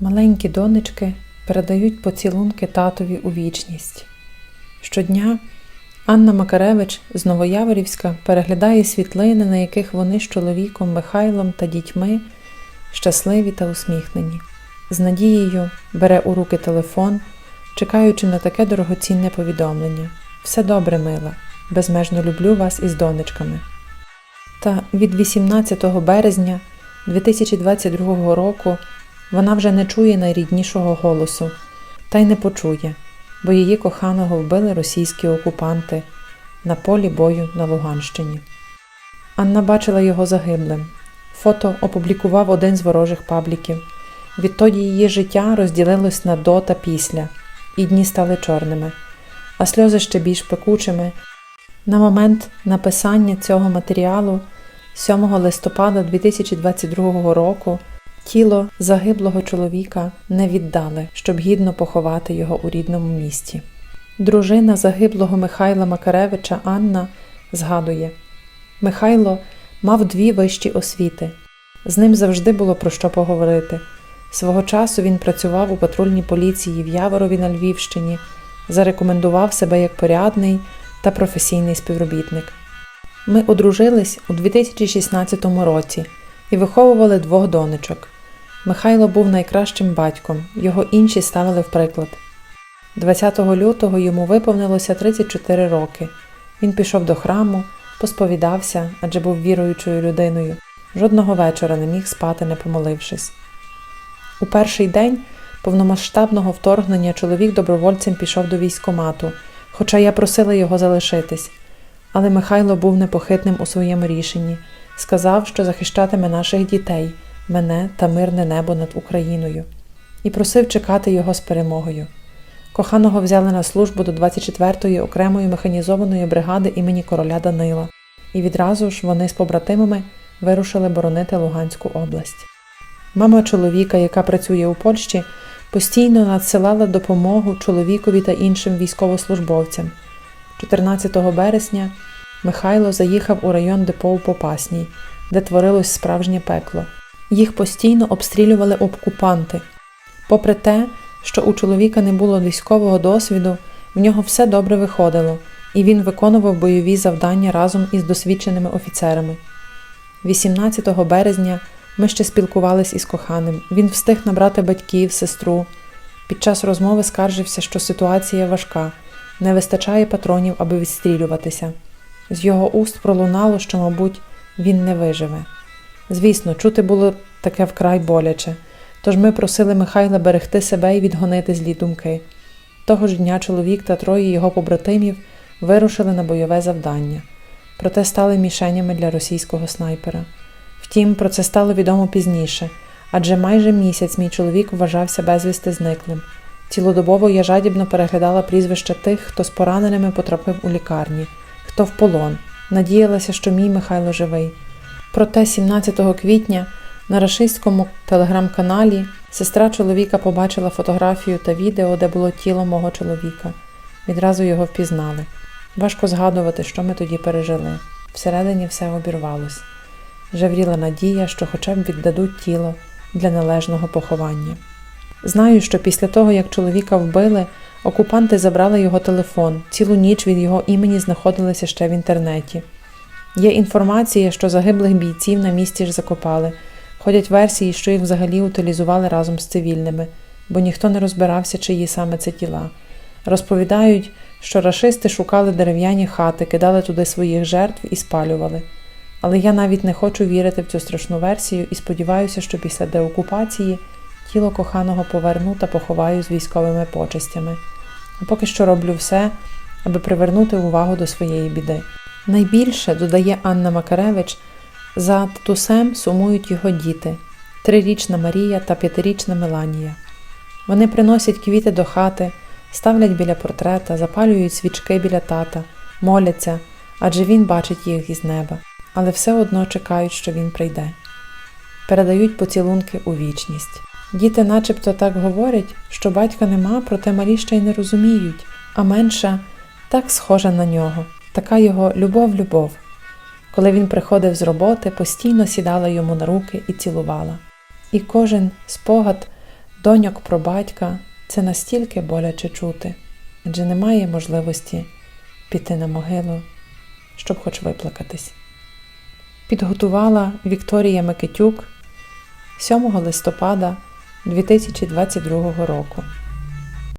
Маленькі донечки передають поцілунки татові у вічність. Щодня Анна Макаревич з Новояворівська переглядає світлини, на яких вони з чоловіком Михайлом та дітьми щасливі та усміхнені. З надією бере у руки телефон, чекаючи на таке дорогоцінне повідомлення. Все добре, мила, безмежно люблю вас із донечками. Та від 18 березня 2022 року вона вже не чує найріднішого голосу, та й не почує, бо її коханого вбили російські окупанти на полі бою на Луганщині. Анна бачила його загиблим. Фото опублікував один з ворожих пабліків. Відтоді її життя розділилось на до та після, і дні стали чорними, а сльози ще більш пекучими. На момент написання цього матеріалу 7 листопада 2022 року тіло загиблого чоловіка не віддали, щоб гідно поховати його у рідному місті. Дружина загиблого Михайла Макаревича Анна згадує: Михайло мав дві вищі освіти. З ним завжди було про що поговорити. Свого часу він працював у патрульній поліції в Яворові на Львівщині, зарекомендував себе як порядний та професійний співробітник. Ми одружились у 2016 році і виховували двох донечок. Михайло був найкращим батьком, його інші ставили в приклад. 20 лютого йому виповнилося 34 роки. Він пішов до храму, посповідався, адже був віруючою людиною. Жодного вечора не міг спати, не помолившись. У перший день повномасштабного вторгнення чоловік добровольцем пішов до військкомату, хоча я просила його залишитись. Але Михайло був непохитним у своєму рішенні, сказав, що захищатиме наших дітей, мене та мирне небо над Україною, і просив чекати його з перемогою. Коханого взяли на службу до 24-ї окремої механізованої бригади імені короля Данила, і відразу ж вони з побратимами вирушили боронити Луганську область. Мама чоловіка, яка працює у Польщі, постійно надсилала допомогу чоловікові та іншим військовослужбовцям. 14 березня Михайло заїхав у район депо у Попасній, де творилось справжнє пекло. Їх постійно обстрілювали окупанти. Попри те, що у чоловіка не було військового досвіду, в нього все добре виходило, і він виконував бойові завдання разом із досвідченими офіцерами. 18 березня ми ще спілкувались із коханим. Він встиг набрати батьків, сестру. Під час розмови скаржився, що ситуація важка, не вистачає патронів, аби відстрілюватися. З його уст пролунало, що, мабуть, він не виживе. Звісно, чути було таке вкрай боляче, тож ми просили Михайла берегти себе і відгонити злі думки. Того ж дня чоловік та троє його побратимів вирушили на бойове завдання, проте стали мішенями для російського снайпера. Втім, про це стало відомо пізніше, адже майже місяць мій чоловік вважався безвісти зниклим. Цілодобово я жадібно переглядала прізвища тих, хто з пораненими потрапив у лікарні, хто в полон. Надіялася, що мій Михайло живий. Проте 17 квітня на рашистському телеграм-каналі сестра чоловіка побачила фотографію та відео, де було тіло мого чоловіка. Відразу його впізнали. Важко згадувати, що ми тоді пережили. Всередині все обірвалось. Жевріла надія, що хоча б віддадуть тіло для належного поховання. Знаю, що після того, як чоловіка вбили, окупанти забрали його телефон. Цілу ніч від його імені знаходилися ще в інтернеті. Є інформація, що загиблих бійців на місці ж закопали. Ходять версії, що їх взагалі утилізували разом з цивільними, бо ніхто не розбирався, чиї саме це тіла. Розповідають, що рашисти шукали дерев'яні хати, кидали туди своїх жертв і спалювали. Але я навіть не хочу вірити в цю страшну версію і сподіваюся, що після деокупації тіло коханого поверну та поховаю з військовими почестями. А поки що роблю все, аби привернути увагу до своєї біди. Найбільше, додає Анна Макаревич, за татусем сумують його діти трирічна Марія та п'ятирічна Меланія. Вони приносять квіти до хати, ставлять біля портрета, запалюють свічки біля тата, моляться, адже він бачить їх із неба, але все одно чекають, що він прийде. Передають поцілунки у вічність. Діти начебто так говорять, що батька нема, проте малі ще й не розуміють, а менша так схожа на нього, така його любов-любов. Коли він приходив з роботи, постійно сідала йому на руки і цілувала. І кожен спогад доньок про батька це настільки боляче чути, адже немає можливості піти на могилу, щоб хоч виплакатись. Підготувала Вікторія Микитюк 7 листопада 2022 року.